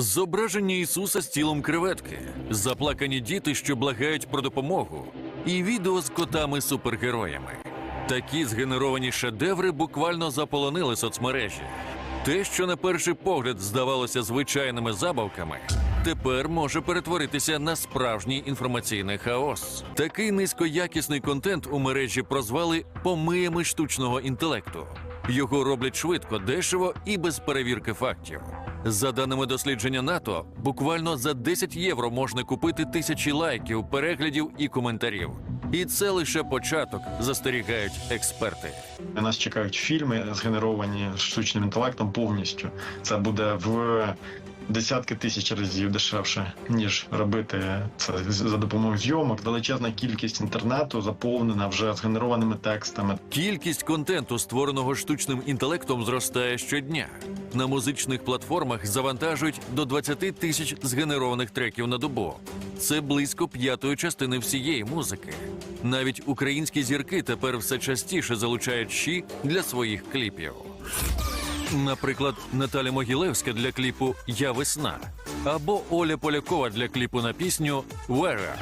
Зображення Ісуса з тілом креветки, заплакані діти, що благають про допомогу, і відео з котами-супергероями. Такі згенеровані шедеври буквально заполонили соцмережі. Те, що на перший погляд здавалося звичайними забавками, тепер може перетворитися на справжній інформаційний хаос. Такий низькоякісний контент у мережі прозвали помиями штучного інтелекту. Його роблять швидко, дешево і без перевірки фактів. За даними дослідження НАТО, буквально за 10 євро можна купити тисячі лайків, переглядів і коментарів. І це лише початок, застерігають експерти. Нас чекають фільми, згенеровані штучним інтелектом повністю. Це буде в десятки тисяч разів дешевше, ніж робити це за допомогою зйомок. Величезна кількість інтернету заповнена вже згенерованими текстами. Кількість контенту, створеного штучним інтелектом, зростає щодня. На музичних платформах завантажують до 20 тисяч згенерованих треків на добу. Це близько п'ятої частини всієї музики. Навіть українські зірки тепер все частіше залучають щі для своїх кліпів. Наприклад, Наталя Могілевська для кліпу Я весна або Оля Полякова для кліпу на пісню Where.